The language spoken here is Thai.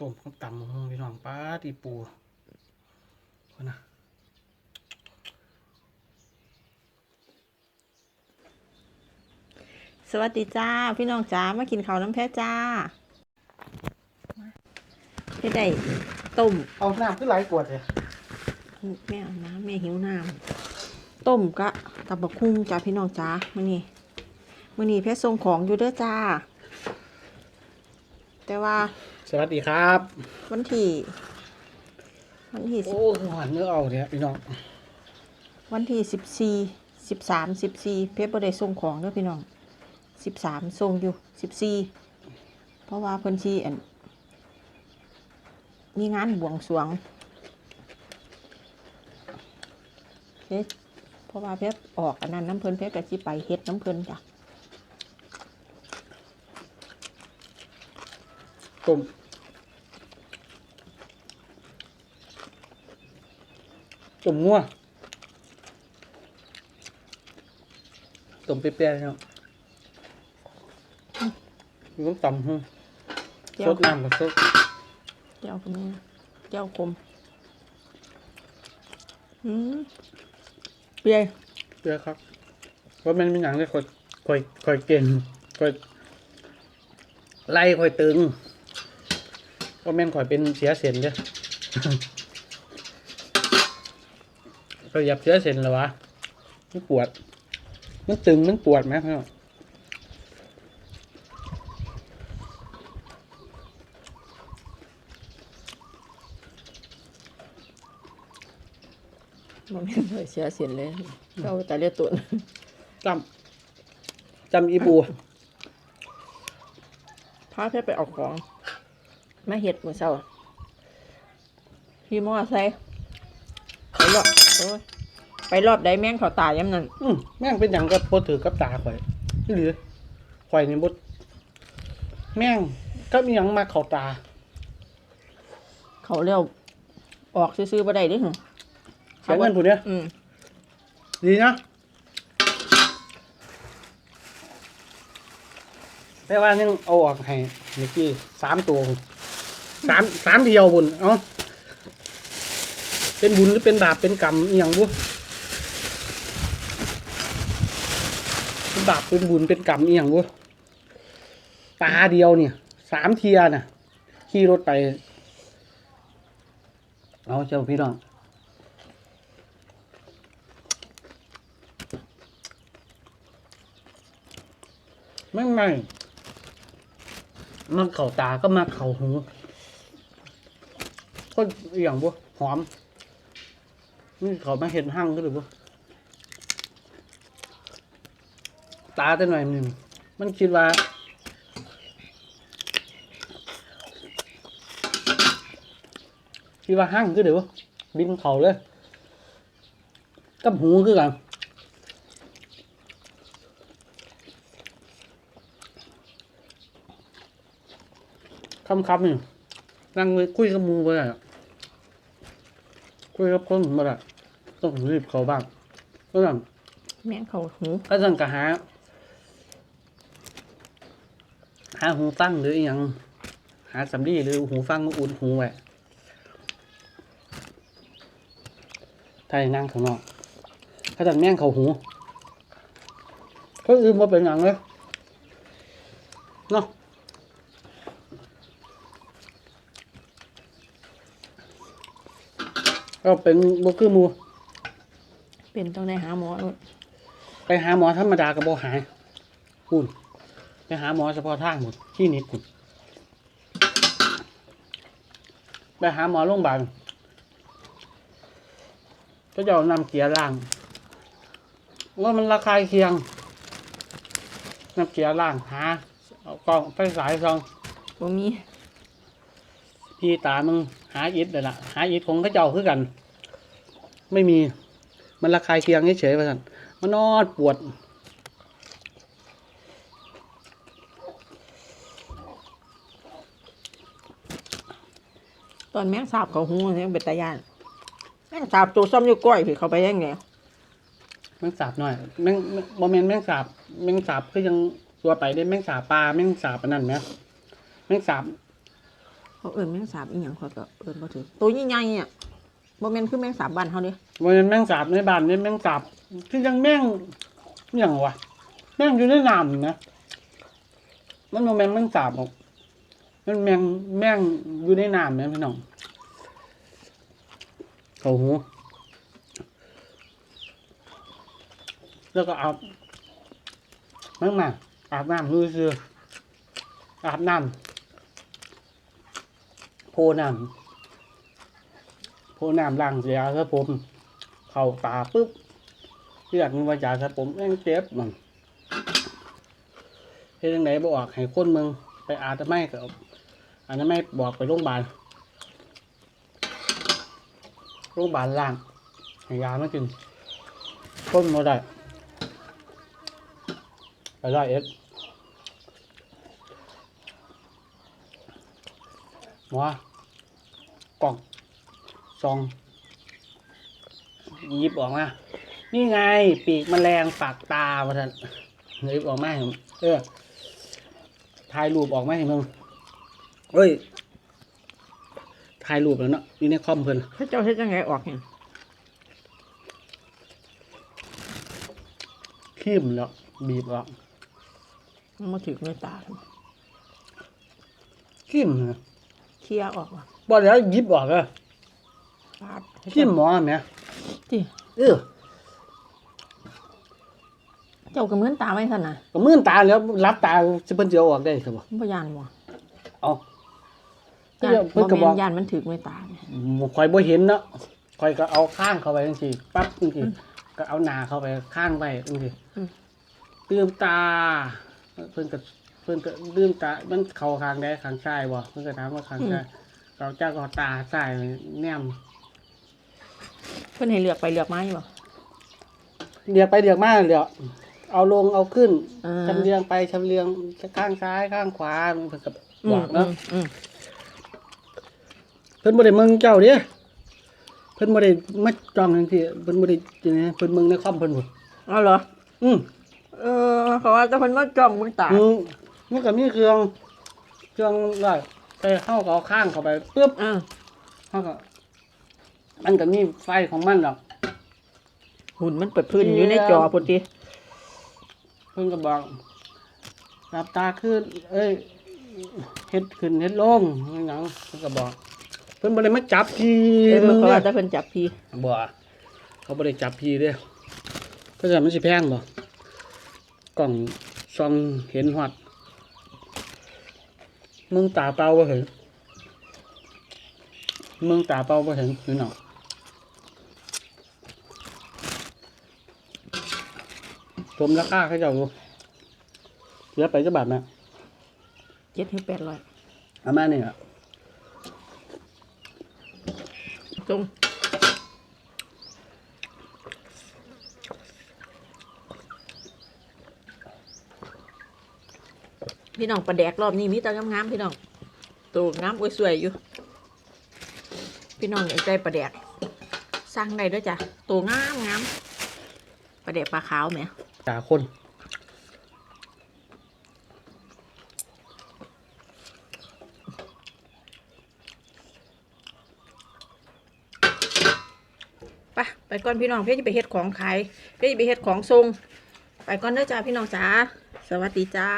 ต้มกับตำหงพี่น้องป้าตีปูคนนะสวัสดีจ้า พี่น้องจ้ามากินข้าวน้ำแพ้จ้าพี่ได้ต้มเอาน้ำขึ้นไหลายกวดเลยแม่เอาน้ำแม่หิวน้ำต้มกะตับบักคุ้งจ้าพี่น้องจ้ามื่อนี้มื่อนี้เพชรส่งของอยู่เด้อจ้า แต่ว่า สวัสดีครับ วันที่วันที่สิบโอ้หวานเนื้อเอาเนี่ยพี่น้อง วันที่สิบสี่สิบสามสิบสี่เพชรบ่ได้ส่งของเด้อพี่น้องสิบสามส่งอยู่สิบสี่เพราะว่าเพิ่นชีอันมีงานบวงสรวงเพชรเพราะว่าเพชรออกอันนั้นน้ำเพิ่นเพชรก็สิไปเฮ็ดน้ำเพิ่นจ้ะ ต้มต้มงัวต้มเปรี้ยวๆเนาะมีต้มตำฮึเจ้าสดน้ำกับสดเจ้าคนนี้เจ้าคมอืมเปียเปรี้ยวครับว่ามันเป็นอย่างที่คอยคอยคอยเก่งคอยไล่คอยตึง ว่าแม่นคอยเป็นเสียเส้นเด้อก็ยับเสียเส้นแล้ววะมันปวด มันตึงมันปวดไหมพี่น้องมันไม่เคยเสียเสียนเลยเจ้าแต่เรียกตัวจำจำอีบูพาเพชรไปเอาของ มาเห็ดมือเศร้าพี่มอไซค์ไปรอบโอ้ยไปรอบใดแม่งเขาตายย้ำนั่นอืมแม่งเป็นอย่างกับโพถือกับตาข่อยนี่หรือข่อยนี่บดแม่งก็มีหยังมาเข้าตา เขาเรียกออกซื้อๆบ่ได้เดิหึเสียเงินผู้เนี้ยอืมดีนะแต่ว่ายังเอาออกให้เมื่อกี้สามตัว สามสามเดียวบุญเอ้าเป็นบุญหรือเป็นบาปเป็นกรรมอหย่างบุเป็นบาปเป็นบุญเป็นกรรมอหย่างบุตาเดียวเนี่ยสามเทียน่ะ ขี่รถไปเอาเจ้าพี่น้องไม่ไม่มันเข่าตาก็มาเข่าหู ก็อหย่างบ่หอมนี่เขามาเห็นหั่งก็หรือบ่ตาแต่หน่อยหนึ่งมันคิดว่า คิดว่าหั่งก็เดี๋ยวบินเขาเลยกับหูคือกันคำคำนี่นั่งคุยกับมูไปอะ คุยกับคนมาละต้องรีบเขาบ้างก็สั่งแม่งเขาหูก็สั่งกะหา หาหูฟังหรืออหยังหาสำลีหรือหูฟังมาอุ่นหูไว้ถ้าอย่างนั่งข้างนอกถ้าสั่งแม่งเขาหูก็อื่นมาเป็นอย่างเลยเนาะ ก็เป็นบคือหมู เป็นต้องได้หาหมอโลดไปหาหมอธรรมดากับโบหายคุณไปหาหมอเฉพาะทางหมดที่นิดคุณไปหาหมอโรงพยาบาลก็จะเอานำเกียร์ล่างว่ามันราคาเคียงนำเกียร์ล่างหาเอากล้องไฟสายซองบ่มี พี่ตามึงหาอิฐเลยล่ะ หาอิฐของเขาเจ้าคือกัน ไม่มีมันราคาเคียงเฉยๆไปสั่นมันนอดปวด ตอนแม่งสาบเขาหูเนี่ยเป็นตายานแม่งสาบตัวซ้อมอยู่ก้อยพี่เขาไปยังไงแมงสาบหน่อยแมงแมงบอแมนแมงสาบแมงสาบก็ยังตัวไปได้แมงสาบปลาแมงสาบอันนั้นไหมแมงสาบ เขาเอิ้นแมงสาบอีหยังเขาก็เอิ้นบ่ถือตัวใหญ่ๆอะบ่แม่นคือแมงสาบบ้านเฮาเด้วันนั้นแมงสาบในบ้านนี่แมงสาบที่ยังแมงอหย่างวะแมงอยู่ในน้ำนะมันโมแมนแมงสาบหรอกมันแมงแมงอยู่ในน้ำนี่ยพี่น้องเขาหูแล้วก็อาบน้ำมาอาบน้ำรู้ซื่ออาบน้ำ พน้ำโพน้ำล้างเสียครับผม เข่าตาปุ๊บเรียกมันว่าจ่าครับผมแม่งเจ็บมันเฮ็ดจังไดบ่ออกให้คนมืองไปอาจจะไม่ก็อาจจะไม่บอกไปโรงพยาบาลโรงพยาบาลล่างให้ยามากินคนบ่ได้ไปร้เอ็ด หมอกล่องซองหยิบออกมา นี่ไง ปีกแมลงปากตาประทันหยิบออกมาให้ผมเออถ่ายรูปออกมาให้มึงเอ้ยถ่ายรูปแล้วเนาะนี่ในคอมเพิ่นเขาเจ้าเฮ็ดจังไงออกเนี่ยขีมแล้ว บีบออกมันมาถึงในตาขีมนะ เคลียร์ออกว่ะบ่แล้วหยิบออกเลยปาดขีมหมอแหมที่เออเจ้าก็เหมือนตาไว้ซั่นน่ะก็มื่นตาแล้วรับตาจะเพิ่นจะเอาออกได้ครับบ่บ่ย่านบ่เอาย่านเพิ่นบ่ก็บแม่อกนย่านมันถึงในตาเนี่ยคอยบ่เห็นเนาะคอยก็เอาข้างเข้าไปจังซี่ปั๊บจังซี่ก็เอาหน้าเข้าไปข้างไว้จังซี่ลืมตา เพิ่นก็ เพิ่นก็ลืมตามันเข้าข้างใดข้างซ้ายบ่เพิ่นก็ถามว่าข้างซ้ายเราเจ้าก็เอาตาซ้ายแนมเพิ่นให้เลือกไปเลือกมาอยู่บ่เรียกไปเรียกมาเรียกเอาลงเอาขึ้นอ่า ชำเลียงไปชำเลียงข้างซ้ายข้างขวาเพิ่นก็อืบมอกเนาะ อืมเพิ่นบ่ได้เมืองเจ้าเด้เพิ่นบ่ได้มาจ้องจังซี่เพิ่นบ่ได้จังได๋เพิ่นเมืองในคอมเพิ่นพุ่นเอาเหรอ อือเออเขาว่าแต่เพิ่นมาจ้องเบิ่งตาอืม มันก็มีเครื่อง เครื่องร้อยไปเข้าก็เอาข้างเข้าไปปึ๊บอ่าเฮาก็มันก็มีไฟของมันดอกหุ่นมันเปิดพื้นอยู่ในจอพุ่นติเพิ่นก็บอกหลับตาขึ้น เอ้ยเฮ็ดขึ้นเฮ็ดลงอหยังเพิ่นก็บอก เพิ่นบ่ได้มาจับพี่เออมึงเขาเด้ว่าแต่เพิ่นจับพี่บ่เขาบ่ได้จับพี่เด้เพราะฉะนั้นมันสิแพงบ่กล่องซองเห็นฮอด มึงตาเปล่าบ่เห็นมึงตาเปล่าบ่เห็นหรือเนาะผมราคาเขาเจ้าอยู่เหลือไปจะบาทนะ7ถึง800เอามานี่อะตรง พี่น้องประแดกรอบนี้มีแต่งามๆพี่น้องตัวงามอวยสวยอยู่ พี่น้องอยากใจประแดกสร้างได้ด้วยจ้ะตัวงามงามประแดกปลาขาวไหมตาคนไปไปก่อนพี่น้องเพื่อจะไปเฮ็ดของขายเพื่อจะไปเฮ็ดของทรงไปก่อนเด้อจ้าพี่น้องจ้าสวัสดีจ้า